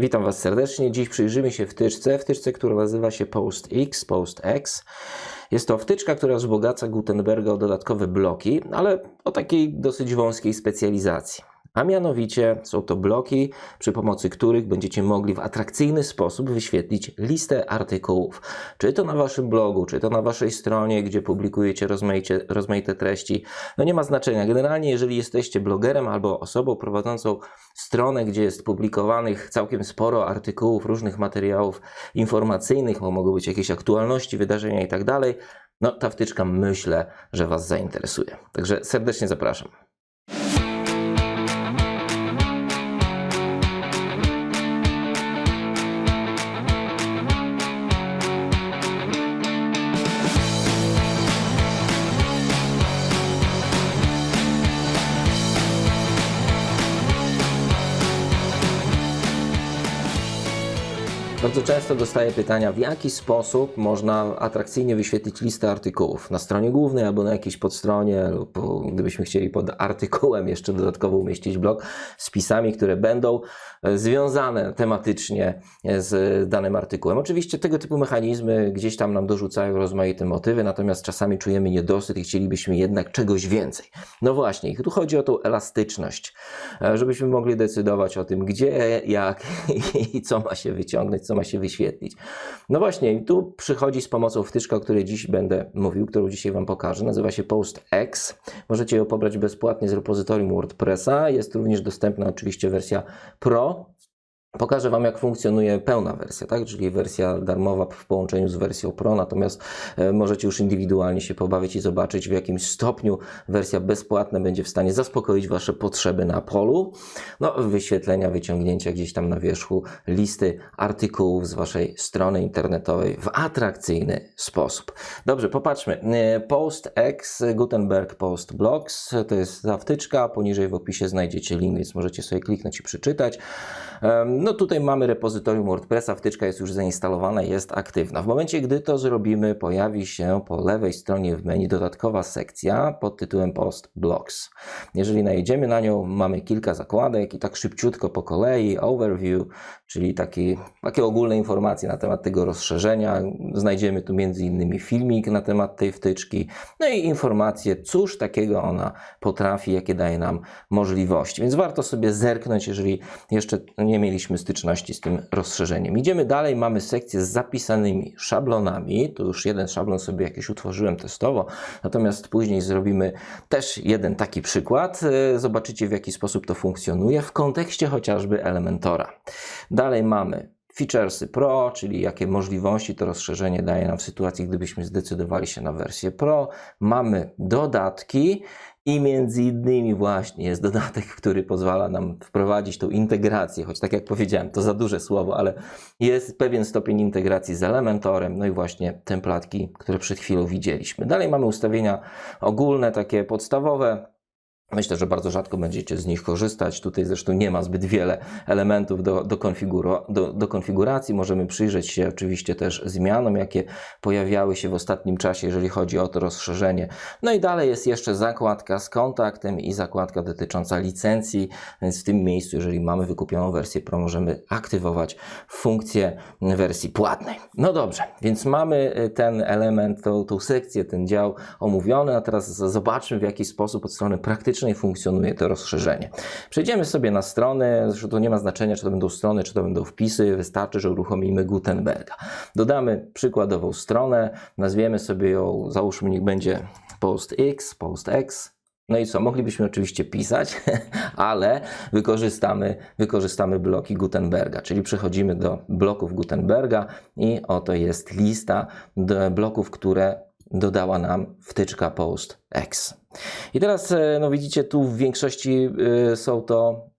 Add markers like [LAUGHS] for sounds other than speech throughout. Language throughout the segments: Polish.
Witam Was serdecznie. Dziś przyjrzymy się wtyczce, wtyczce, która nazywa się PostX, PostX. Jest to wtyczka, która wzbogaca Gutenberga o dodatkowe bloki, ale o takiej dosyć wąskiej specjalizacji. A mianowicie są to bloki, przy pomocy których będziecie mogli w atrakcyjny sposób wyświetlić listę artykułów. Czy to na Waszym blogu, czy to na Waszej stronie, gdzie publikujecie rozmaite treści. No nie ma znaczenia. Generalnie, jeżeli jesteście blogerem albo osobą prowadzącą stronę, gdzie jest publikowanych całkiem sporo artykułów, różnych materiałów informacyjnych, bo mogą być jakieś aktualności, wydarzenia i tak dalej, no ta wtyczka myślę, że Was zainteresuje. Także serdecznie zapraszam. Bardzo często dostaję pytania, w jaki sposób można atrakcyjnie wyświetlić listę artykułów na stronie głównej albo na jakiejś podstronie, lub gdybyśmy chcieli pod artykułem jeszcze dodatkowo umieścić blok z wpisami, które będą e, związane tematycznie z danym artykułem. Oczywiście tego typu mechanizmy gdzieś tam nam dorzucają rozmaite motywy, natomiast czasami czujemy niedosyt i chcielibyśmy jednak czegoś więcej. No właśnie, tu chodzi o tą elastyczność, e, żebyśmy mogli decydować o tym, gdzie, jak [LAUGHS] i co ma się wyciągnąć, co ma się wyświetlić. No właśnie, i tu przychodzi z pomocą wtyczka, o której dziś będę mówił, którą dzisiaj Wam pokażę. Nazywa się PostX. Możecie ją pobrać bezpłatnie z repozytorium WordPressa. Jest również dostępna oczywiście wersja Pro. Pokażę Wam, jak funkcjonuje pełna wersja, tak? czyli wersja darmowa w połączeniu z wersją Pro, natomiast e, możecie już indywidualnie się pobawić i zobaczyć, w jakim stopniu wersja bezpłatna będzie w stanie zaspokoić Wasze potrzeby na polu no, wyświetlenia, wyciągnięcia gdzieś tam na wierzchu listy artykułów z Waszej strony internetowej w atrakcyjny sposób. Dobrze, popatrzmy. E, PostX Gutenberg Post Blocks to jest ta wtyczka, poniżej w opisie znajdziecie link, więc możecie sobie kliknąć i przeczytać. No tutaj mamy repozytorium WordPressa, wtyczka jest już zainstalowana, jest aktywna. W momencie, gdy to zrobimy, pojawi się po lewej stronie w menu dodatkowa sekcja pod tytułem Post Blocks. Jeżeli najedziemy na nią, mamy kilka zakładek i tak szybciutko po kolei, overview, czyli taki, takie ogólne informacje na temat tego rozszerzenia. Znajdziemy tu między innymi filmik na temat tej wtyczki, no i informacje, cóż takiego ona potrafi, jakie daje nam możliwości. Więc warto sobie zerknąć, jeżeli jeszcze nie mieliśmy styczności z tym rozszerzeniem. Idziemy dalej, mamy sekcję z zapisanymi szablonami. Tu już jeden szablon sobie jakiś utworzyłem testowo, natomiast później zrobimy też jeden taki przykład. E, Zobaczycie, w jaki sposób to funkcjonuje w kontekście chociażby Elementora. Dalej mamy Featuresy Pro, czyli jakie możliwości to rozszerzenie daje nam w sytuacji, gdybyśmy zdecydowali się na wersję Pro. Mamy dodatki i między innymi właśnie jest dodatek, który pozwala nam wprowadzić tą integrację, choć tak jak powiedziałem, to za duże słowo, ale jest pewien stopień integracji z Elementorem, no i właśnie templatki, które przed chwilą widzieliśmy. Dalej mamy ustawienia ogólne, takie podstawowe, Myślę, że bardzo rzadko będziecie z nich korzystać. Tutaj zresztą nie ma zbyt wiele elementów do, do, do, do konfiguracji. Możemy przyjrzeć się oczywiście też zmianom, jakie pojawiały się w ostatnim czasie, jeżeli chodzi o to rozszerzenie. No i dalej jest jeszcze zakładka z kontaktem i zakładka dotycząca licencji, więc w tym miejscu, jeżeli mamy wykupioną wersję Pro, możemy aktywować funkcję wersji płatnej. No dobrze, więc mamy y, ten element, tą, tą sekcję, ten dział omówiony, a teraz zobaczmy w jaki sposób od strony praktycznej funkcjonuje to rozszerzenie. Przejdziemy sobie na stronę, zresztą to nie ma znaczenia, czy to będą strony, czy to będą wpisy, wystarczy, że uruchomimy Gutenberga. Dodamy przykładową stronę, nazwiemy sobie ją, załóżmy, niech będzie PostX, PostX, no i co? Moglibyśmy oczywiście pisać, [LAUGHS] ale wykorzystamy, wykorzystamy bloki Gutenberga, czyli przechodzimy do bloków Gutenberga i oto jest lista bloków, które dodała nam wtyczka PostX. I teraz, e, no widzicie, tu w większości e, są to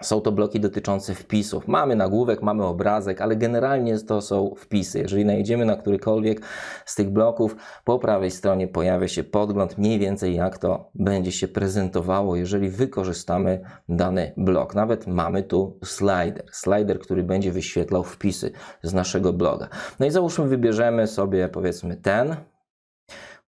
są to bloki dotyczące wpisów. Mamy nagłówek, mamy obrazek, ale generalnie to są wpisy. Jeżeli najedziemy na którykolwiek z tych bloków, po prawej stronie pojawia się podgląd mniej więcej jak to będzie się prezentowało, jeżeli wykorzystamy dany blok. Nawet mamy tu slider, slider, który będzie wyświetlał wpisy z naszego bloga. No i załóżmy wybierzemy sobie powiedzmy ten,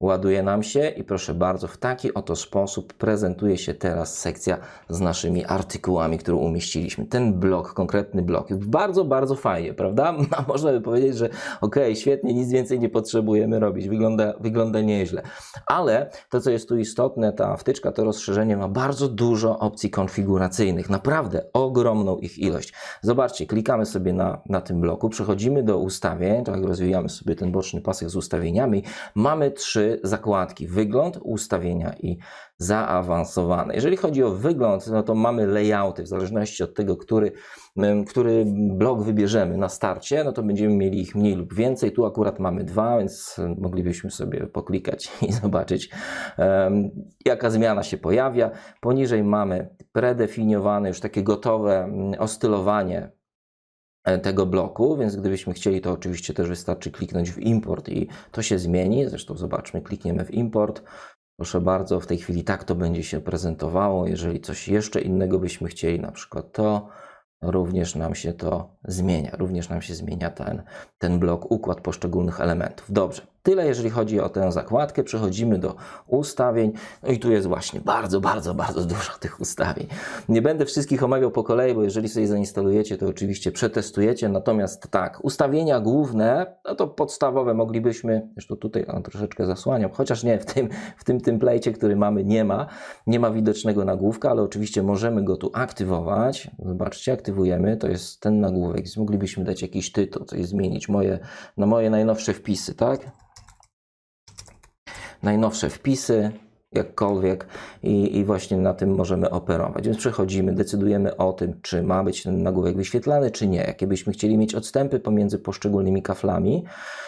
ładuje nam się i proszę bardzo, w taki oto sposób prezentuje się teraz sekcja z naszymi artykułami, które umieściliśmy. Ten blok, konkretny blok. Bardzo, bardzo fajnie, prawda? [LAUGHS] Można by powiedzieć, że ok, świetnie, nic więcej nie potrzebujemy robić, wygląda, wygląda nieźle. Ale to, co jest tu istotne, ta wtyczka, to rozszerzenie ma bardzo dużo opcji konfiguracyjnych, naprawdę ogromną ich ilość. Zobaczcie, klikamy sobie na, na tym bloku, przechodzimy do ustawień, tak rozwijamy sobie ten boczny pasek z ustawieniami. Mamy trzy zakładki: wygląd, ustawienia i zaawansowane. Jeżeli chodzi o wygląd, no to mamy layouty, w zależności od tego, który, który blok wybierzemy na starcie, no to będziemy mieli ich mniej lub więcej. Tu akurat mamy dwa, więc moglibyśmy sobie poklikać i [LAUGHS] zobaczyć, em, jaka zmiana się pojawia. Poniżej mamy predefiniowane, już takie gotowe mm, ostylowanie tego bloku, więc gdybyśmy chcieli, to oczywiście też wystarczy kliknąć w import i to się zmieni. Zresztą zobaczmy, klikniemy w import. Proszę bardzo, w tej chwili tak to będzie się prezentowało. Jeżeli coś jeszcze innego byśmy chcieli, na przykład to, również nam się to zmienia. Również nam się zmienia ten, ten blok, układ poszczególnych elementów. Dobrze, tyle jeżeli chodzi o tę zakładkę. Przechodzimy do ustawień. No i tu jest właśnie bardzo, bardzo, bardzo dużo tych ustawień. Nie będę wszystkich omawiał po kolei, bo jeżeli sobie zainstalujecie, to oczywiście przetestujecie. Natomiast tak, ustawienia główne, no to podstawowe moglibyśmy, zresztą tutaj on troszeczkę zasłaniam, chociaż nie, w tym, w tym template'cie, który mamy, nie ma, nie ma widocznego nagłówka, ale oczywiście możemy go tu aktywować. Zobaczcie, aktywujemy, to jest ten nagłówek, moglibyśmy dać jakiś tytuł, coś zmienić, moje, na moje najnowsze wpisy, tak? Najnowsze wpisy, jakkolwiek, i, i właśnie na tym możemy operować. Więc przechodzimy, decydujemy o tym, czy ma być ten nagłówek wyświetlany, czy nie. Jakie byśmy chcieli mieć odstępy pomiędzy poszczególnymi kaflami,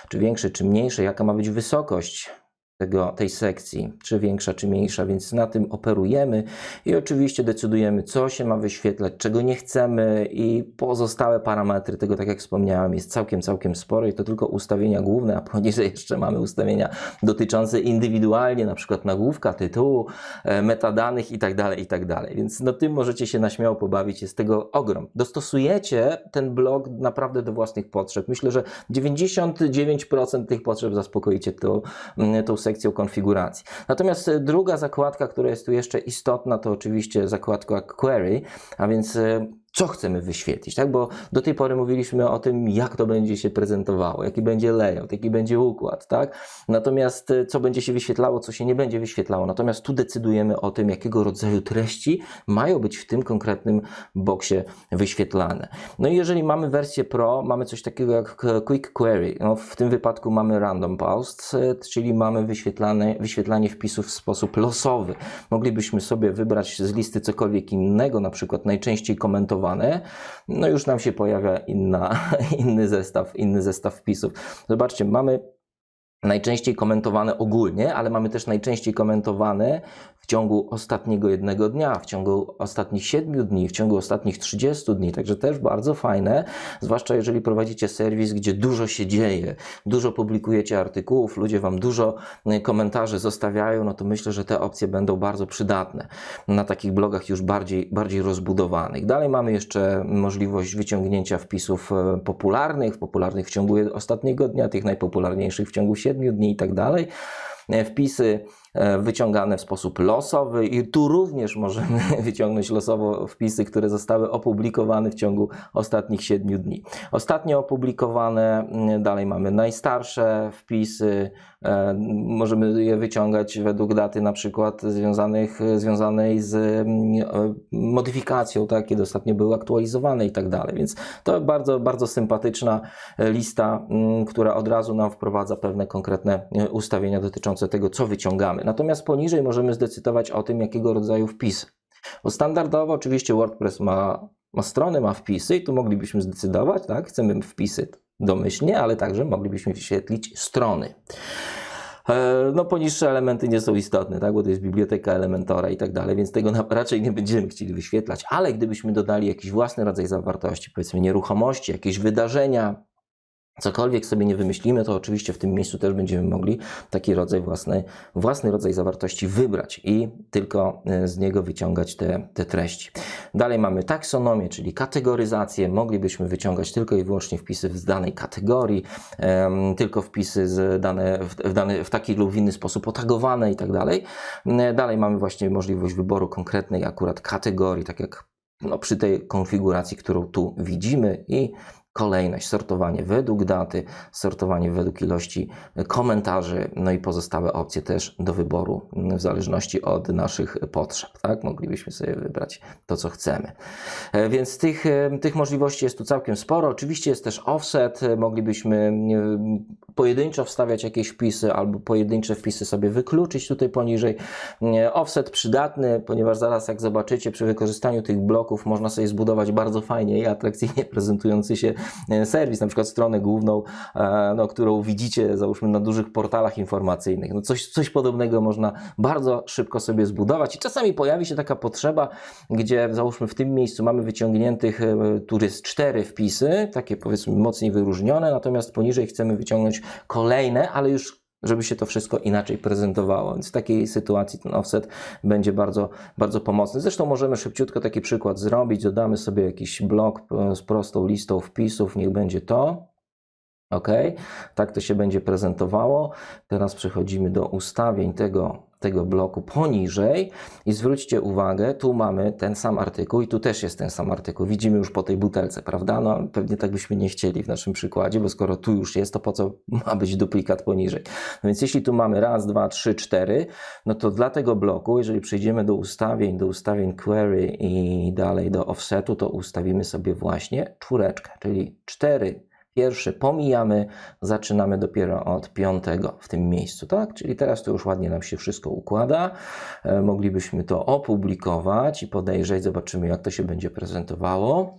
czy większe, czy mniejsze, jaka ma być wysokość tego, tej sekcji, czy większa, czy mniejsza, więc na tym operujemy i oczywiście decydujemy, co się ma wyświetlać, czego nie chcemy i pozostałe parametry tego, tak jak wspomniałem, jest całkiem, całkiem sporo i to tylko ustawienia główne, a poniżej jeszcze mamy ustawienia dotyczące indywidualnie, na przykład nagłówka, tytułu, e, metadanych i tak dalej, i tak. Więc no tym możecie się na śmiało pobawić, jest tego ogrom. Dostosujecie ten blog naprawdę do własnych potrzeb. Myślę, że 99% tych potrzeb zaspokoicie tą, tą sekcją konfiguracji. Natomiast e, druga zakładka, która jest tu jeszcze istotna, to oczywiście zakładka Query, a więc e, co chcemy wyświetlić, tak? Bo do tej pory mówiliśmy o tym, jak to będzie się prezentowało, jaki będzie layout, jaki będzie układ, tak? Natomiast e, co będzie się wyświetlało, co się nie będzie wyświetlało. Natomiast tu decydujemy o tym, jakiego rodzaju treści mają być w tym konkretnym boksie wyświetlane. No i jeżeli mamy wersję Pro, mamy coś takiego jak Quick Query. No, w tym wypadku mamy Random Post, e, czyli mamy wyświetlane, wyświetlanie wpisów w sposób losowy. Moglibyśmy sobie wybrać z listy cokolwiek innego, na przykład najczęściej komentowane, no już nam się pojawia inna, [LAUGHS] inny zestaw, inny zestaw wpisów. Zobaczcie, mamy najczęściej komentowane ogólnie, ale mamy też najczęściej komentowane w ciągu ostatniego jednego dnia, w ciągu ostatnich 7 dni, w ciągu ostatnich 30 dni. Także też bardzo fajne, zwłaszcza jeżeli prowadzicie serwis, gdzie dużo się dzieje, dużo publikujecie artykułów, ludzie Wam dużo y, komentarzy zostawiają, no to myślę, że te opcje będą bardzo przydatne na takich blogach już bardziej, bardziej rozbudowanych. Dalej mamy jeszcze możliwość wyciągnięcia wpisów e, popularnych, popularnych w ciągu ostatniego dnia, tych najpopularniejszych w ciągu 7 dni i tak dalej. E, Wpisy wyciągane w sposób losowy i tu również możemy [LAUGHS] wyciągnąć losowo wpisy, które zostały opublikowane w ciągu ostatnich 7 dni. Ostatnio opublikowane, mm, dalej mamy najstarsze wpisy, e, możemy je wyciągać według daty na przykład związanych, związanej z mm, e, modyfikacją, tak, kiedy ostatnio były aktualizowane i tak dalej, więc to bardzo, bardzo sympatyczna e, lista, mm, która od razu nam wprowadza pewne konkretne e, ustawienia dotyczące tego, co wyciągamy. Natomiast poniżej możemy zdecydować o tym, jakiego rodzaju wpis. Bo standardowo oczywiście WordPress ma, ma strony, ma wpisy i tu moglibyśmy zdecydować, tak, chcemy wpisy domyślnie, ale także moglibyśmy wyświetlić strony. E, No, poniższe elementy nie są istotne, tak? bo to jest biblioteka Elementora i tak dalej, więc tego raczej nie będziemy chcieli wyświetlać, ale gdybyśmy dodali jakiś własny rodzaj zawartości, powiedzmy nieruchomości, jakieś wydarzenia, Cokolwiek sobie nie wymyślimy, to oczywiście w tym miejscu też będziemy mogli taki rodzaj własny, własny rodzaj zawartości wybrać i tylko e, z niego wyciągać te, te treści. Dalej mamy taksonomię, czyli kategoryzację. Moglibyśmy wyciągać tylko i wyłącznie wpisy z danej kategorii, tylko wpisy z dane, w, w, dany, w taki lub inny sposób otagowane i tak dalej. E, Dalej mamy właśnie możliwość wyboru konkretnej akurat kategorii, tak jak no, przy tej konfiguracji, którą tu widzimy i kolejność, sortowanie według daty, sortowanie według ilości komentarzy, no i pozostałe opcje też do wyboru w zależności od naszych potrzeb, tak? Moglibyśmy sobie wybrać to, co chcemy. E, Więc tych, e, tych możliwości jest tu całkiem sporo. Oczywiście jest też offset, e, moglibyśmy pojedynczo wstawiać jakieś wpisy albo pojedyncze wpisy sobie wykluczyć tutaj poniżej. Offset przydatny, ponieważ zaraz jak zobaczycie przy wykorzystaniu tych bloków można sobie zbudować bardzo fajnie i atrakcyjnie prezentujący się serwis, na przykład stronę główną, e, no, którą widzicie załóżmy na dużych portalach informacyjnych. No coś, coś podobnego można bardzo szybko sobie zbudować i czasami pojawi się taka potrzeba, gdzie załóżmy w tym miejscu mamy wyciągniętych, e, tu jest cztery wpisy, takie powiedzmy mocniej wyróżnione, natomiast poniżej chcemy wyciągnąć kolejne, ale już żeby się to wszystko inaczej prezentowało. Więc w takiej sytuacji ten offset będzie bardzo, bardzo pomocny. Zresztą możemy szybciutko taki przykład zrobić. Dodamy sobie jakiś blok e, z prostą listą wpisów. Niech będzie to. OK, tak to się będzie prezentowało. Teraz przechodzimy do ustawień tego, tego bloku poniżej i zwróćcie uwagę, tu mamy ten sam artykuł i tu też jest ten sam artykuł. Widzimy już po tej butelce, prawda? No pewnie tak byśmy nie chcieli w naszym przykładzie, bo skoro tu już jest, to po co ma być duplikat poniżej? No więc jeśli tu mamy raz, dwa, trzy, cztery, no to dla tego bloku, jeżeli przejdziemy do ustawień, do ustawień query i dalej do offsetu, to ustawimy sobie właśnie czwóreczkę, czyli cztery Pierwszy pomijamy, zaczynamy dopiero od piątego w tym miejscu, tak? Czyli teraz to już ładnie nam się wszystko układa. E, moglibyśmy to opublikować i podejrzeć, zobaczymy jak to się będzie prezentowało.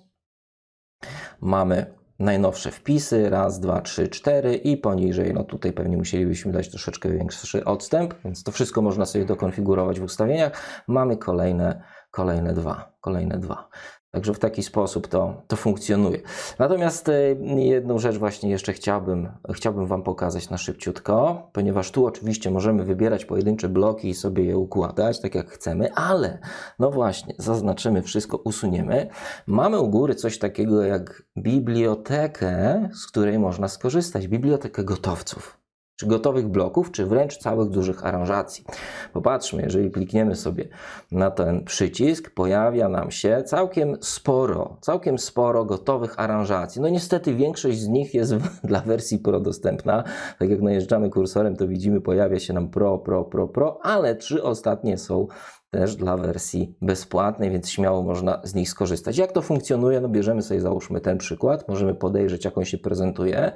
Mamy najnowsze wpisy, raz, dwa, trzy, cztery i poniżej, no tutaj pewnie musielibyśmy dać troszeczkę większy odstęp, więc to wszystko można sobie dokonfigurować w ustawieniach. Mamy kolejne, kolejne dwa, kolejne dwa. Także w taki sposób to, to funkcjonuje. Natomiast e, jedną rzecz właśnie jeszcze chciałbym, chciałbym Wam pokazać na szybciutko, ponieważ tu oczywiście możemy wybierać pojedyncze bloki i sobie je układać tak jak chcemy, ale no właśnie, zaznaczymy wszystko, usuniemy. Mamy u góry coś takiego jak bibliotekę, z której można skorzystać, bibliotekę gotowców czy gotowych bloków, czy wręcz całych dużych aranżacji. Popatrzmy, jeżeli klikniemy sobie na ten przycisk, pojawia nam się całkiem sporo, całkiem sporo gotowych aranżacji. No niestety większość z nich jest [LAUGHS] dla wersji Pro dostępna. Tak jak najeżdżamy kursorem, to widzimy, pojawia się nam Pro, Pro, Pro, Pro, ale trzy ostatnie są też dla wersji bezpłatnej, więc śmiało można z nich skorzystać. Jak to funkcjonuje? No bierzemy sobie załóżmy ten przykład, możemy podejrzeć jak on się prezentuje.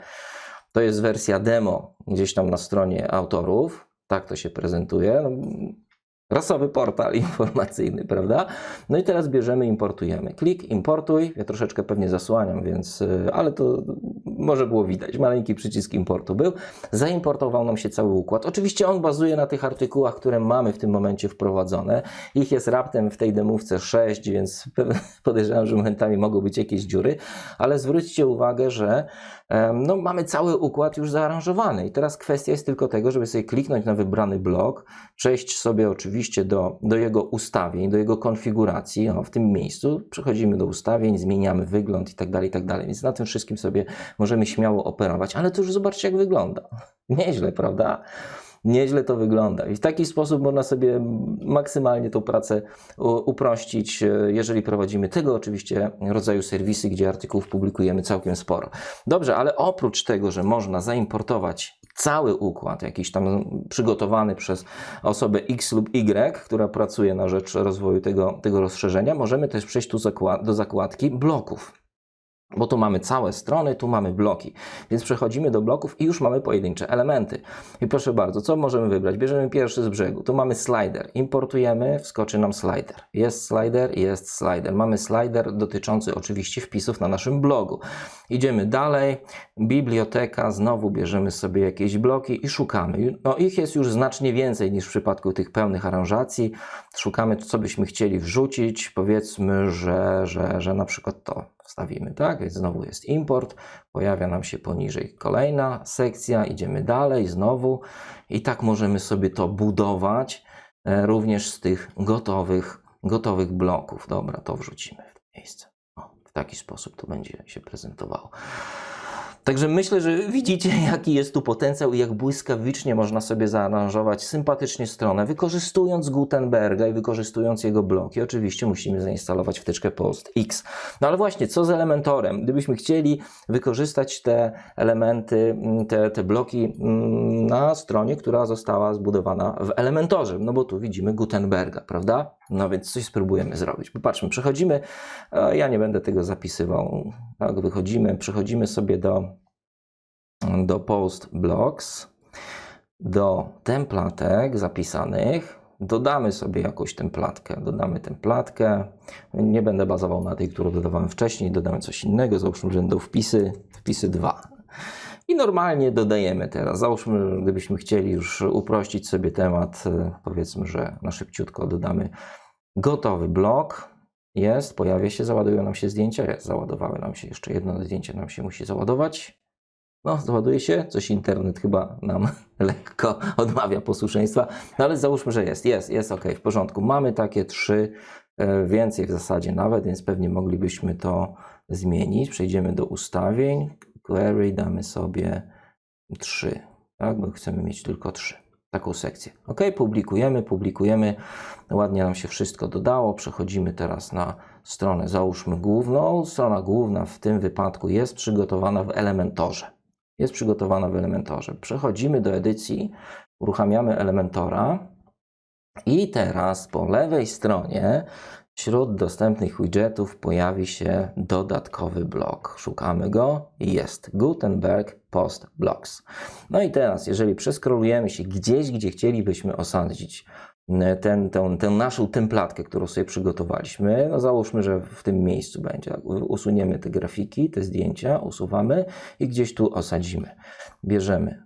To jest wersja demo gdzieś tam na stronie autorów. Tak to się prezentuje. No, rasowy portal [LAUGHS] informacyjny, prawda? No i teraz bierzemy, importujemy. Klik, importuj. Ja troszeczkę pewnie zasłaniam, więc, y, ale to może było widać. Maleńki przycisk importu był. Zaimportował nam się cały układ. Oczywiście on bazuje na tych artykułach, które mamy w tym momencie wprowadzone. Ich jest raptem w tej demówce 6, więc [LAUGHS] podejrzewam, że momentami mogą być jakieś dziury, ale zwróćcie uwagę, że no, mamy cały układ już zaaranżowany i teraz kwestia jest tylko tego, żeby sobie kliknąć na wybrany blok, przejść sobie oczywiście do, do jego ustawień, do jego konfiguracji, o, w tym miejscu, przechodzimy do ustawień, zmieniamy wygląd i tak dalej, i tak dalej, więc na tym wszystkim sobie możemy śmiało operować, ale to już zobaczcie jak wygląda. [LAUGHS] Nieźle, prawda? Nieźle to wygląda. I w taki sposób można sobie maksymalnie tą pracę uprościć, jeżeli prowadzimy tego oczywiście rodzaju serwisy, gdzie artykułów publikujemy całkiem sporo. Dobrze, ale oprócz tego, że można zaimportować cały układ, jakiś tam przygotowany przez osobę X lub Y, która pracuje na rzecz rozwoju tego, tego rozszerzenia, możemy też przejść tu do zakładki bloków. Bo tu mamy całe strony, tu mamy bloki. Więc przechodzimy do bloków i już mamy pojedyncze elementy. I proszę bardzo, co możemy wybrać? Bierzemy pierwszy z brzegu. Tu mamy slider. Importujemy, wskoczy nam slider. Jest slider, jest slider. Mamy slider dotyczący oczywiście wpisów na naszym blogu. Idziemy dalej. Biblioteka. Znowu bierzemy sobie jakieś bloki i szukamy. No ich jest już znacznie więcej niż w przypadku tych pełnych aranżacji. Szukamy, co byśmy chcieli wrzucić. Powiedzmy, że, że, że na przykład to wstawimy, tak? Więc znowu jest import, pojawia nam się poniżej kolejna sekcja, idziemy dalej, znowu i tak możemy sobie to budować e, również z tych gotowych, gotowych bloków. Dobra, to wrzucimy w miejsce. O, w taki sposób to będzie się prezentowało. Także myślę, że widzicie, [LAUGHS] jaki jest tu potencjał i jak błyskawicznie można sobie zaaranżować sympatycznie stronę, wykorzystując Gutenberga i wykorzystując jego bloki. Oczywiście musimy zainstalować wtyczkę PostX. No ale właśnie, co z Elementorem? Gdybyśmy chcieli wykorzystać te elementy, mm, te, te bloki mm, na stronie, która została zbudowana w Elementorze, no bo tu widzimy Gutenberga, prawda? No więc coś spróbujemy zrobić. Popatrzmy, przechodzimy, e, ja nie będę tego zapisywał, tak, wychodzimy, przechodzimy sobie do, do post blocks, do templatek zapisanych, dodamy sobie jakąś templatkę, dodamy templatkę, nie będę bazował na tej, którą dodawałem wcześniej, dodamy coś innego, załóżmy, że będą wpisy, wpisy 2. I normalnie dodajemy teraz. Załóżmy, gdybyśmy chcieli już uprościć sobie temat, y, powiedzmy, że na szybciutko dodamy gotowy blok. Jest, pojawia się, załadują nam się zdjęcia. Jest, załadowały nam się jeszcze jedno zdjęcie, nam się musi załadować. No, załaduje się, coś internet chyba nam [LAUGHS] lekko odmawia posłuszeństwa, no ale załóżmy, że jest, jest, jest ok, w porządku. Mamy takie trzy, e, więcej w zasadzie nawet, więc pewnie moglibyśmy to zmienić. Przejdziemy do ustawień, query, damy sobie 3, tak, bo chcemy mieć tylko 3. Taką sekcję. Ok, publikujemy, publikujemy. Ładnie nam się wszystko dodało. Przechodzimy teraz na stronę, załóżmy główną. Strona główna w tym wypadku jest przygotowana w Elementorze. Jest przygotowana w Elementorze. Przechodzimy do edycji, uruchamiamy Elementora i teraz po lewej stronie Wśród dostępnych widgetów pojawi się dodatkowy blok. Szukamy go i jest Gutenberg Post Blocks. No i teraz, jeżeli przeskrolujemy się gdzieś, gdzie chcielibyśmy osadzić ten, tę, tę naszą templatkę, którą sobie przygotowaliśmy, no załóżmy, że w tym miejscu będzie. Usuniemy te grafiki, te zdjęcia, usuwamy i gdzieś tu osadzimy. Bierzemy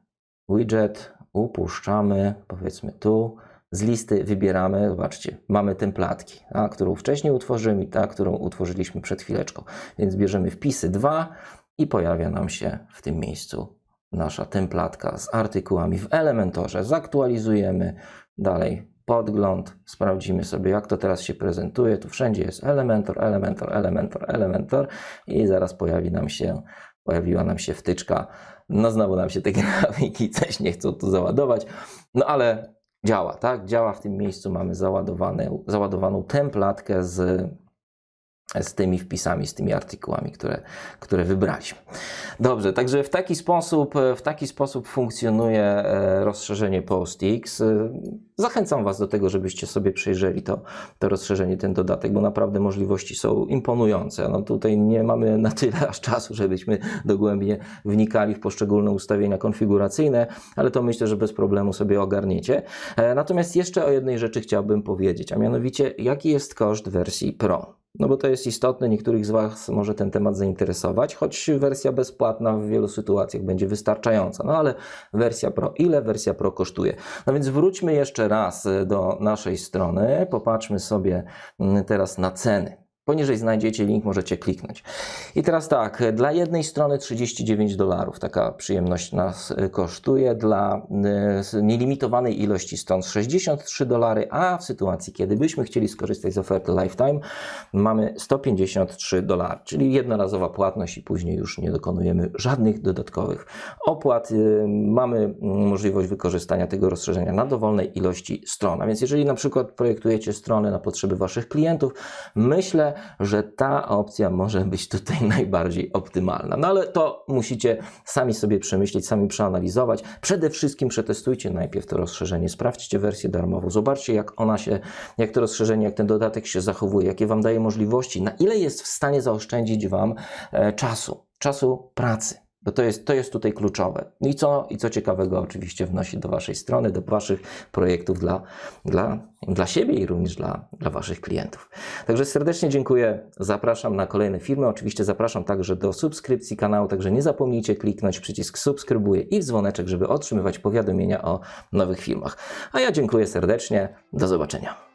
widget, upuszczamy, powiedzmy tu, z listy wybieramy, zobaczcie, mamy templatki, a, którą wcześniej utworzymy ta, którą utworzyliśmy przed chwileczką. Więc bierzemy wpisy 2 i pojawia nam się w tym miejscu nasza templatka z artykułami w Elementorze. Zaktualizujemy dalej podgląd, sprawdzimy sobie jak to teraz się prezentuje. Tu wszędzie jest Elementor, Elementor, Elementor, Elementor i zaraz pojawi nam się, pojawiła nam się wtyczka. No znowu nam się te [LAUGHS] grafiki coś nie chcą tu załadować, no ale działa, tak? Działa w tym miejscu, mamy załadowaną templatkę z, z tymi wpisami, z tymi artykułami, które, które wybraliśmy. Dobrze, także w taki sposób, w taki sposób funkcjonuje e, rozszerzenie PostX. E, Zachęcam Was do tego, żebyście sobie przejrzeli to, to rozszerzenie, ten dodatek, bo naprawdę możliwości są imponujące. No tutaj nie mamy na tyle aż czasu, żebyśmy dogłębnie wnikali w poszczególne ustawienia konfiguracyjne, ale to myślę, że bez problemu sobie ogarniecie. E, Natomiast jeszcze o jednej rzeczy chciałbym powiedzieć, a mianowicie jaki jest koszt wersji Pro. No bo to jest istotne, niektórych z Was może ten temat zainteresować, choć wersja bezpłatna w wielu sytuacjach będzie wystarczająca. No ale wersja Pro, ile wersja Pro kosztuje? No więc wróćmy jeszcze raz do naszej strony, popatrzmy sobie mm, teraz na ceny. Poniżej znajdziecie link, możecie kliknąć. I teraz tak, dla jednej strony 39 dolarów taka przyjemność nas y, kosztuje, dla y, nielimitowanej ilości stron 63 dolary, a w sytuacji, kiedy byśmy chcieli skorzystać z oferty Lifetime, mamy 153 dolary, czyli jednorazowa płatność i później już nie dokonujemy żadnych dodatkowych opłat. Y, Mamy mm, możliwość wykorzystania tego rozszerzenia na dowolnej ilości stron. A więc jeżeli na przykład projektujecie strony na potrzeby Waszych klientów, myślę, że ta opcja może być tutaj [LAUGHS] najbardziej optymalna. No ale to musicie sami sobie przemyśleć, sami przeanalizować. Przede wszystkim przetestujcie najpierw to rozszerzenie, sprawdźcie wersję darmową, zobaczcie jak ona się, jak to rozszerzenie, jak ten dodatek się zachowuje, jakie Wam daje możliwości, na ile jest w stanie zaoszczędzić Wam e, czasu, czasu pracy. Bo to jest, to jest tutaj kluczowe. No I co, I co ciekawego oczywiście wnosi do Waszej strony, do Waszych projektów dla, dla, dla siebie i również dla, dla Waszych klientów. Także serdecznie dziękuję, zapraszam na kolejne filmy. Oczywiście zapraszam także do subskrypcji kanału, także nie zapomnijcie kliknąć przycisk subskrybuję i w dzwoneczek, żeby otrzymywać powiadomienia o nowych filmach. A ja dziękuję serdecznie, do zobaczenia.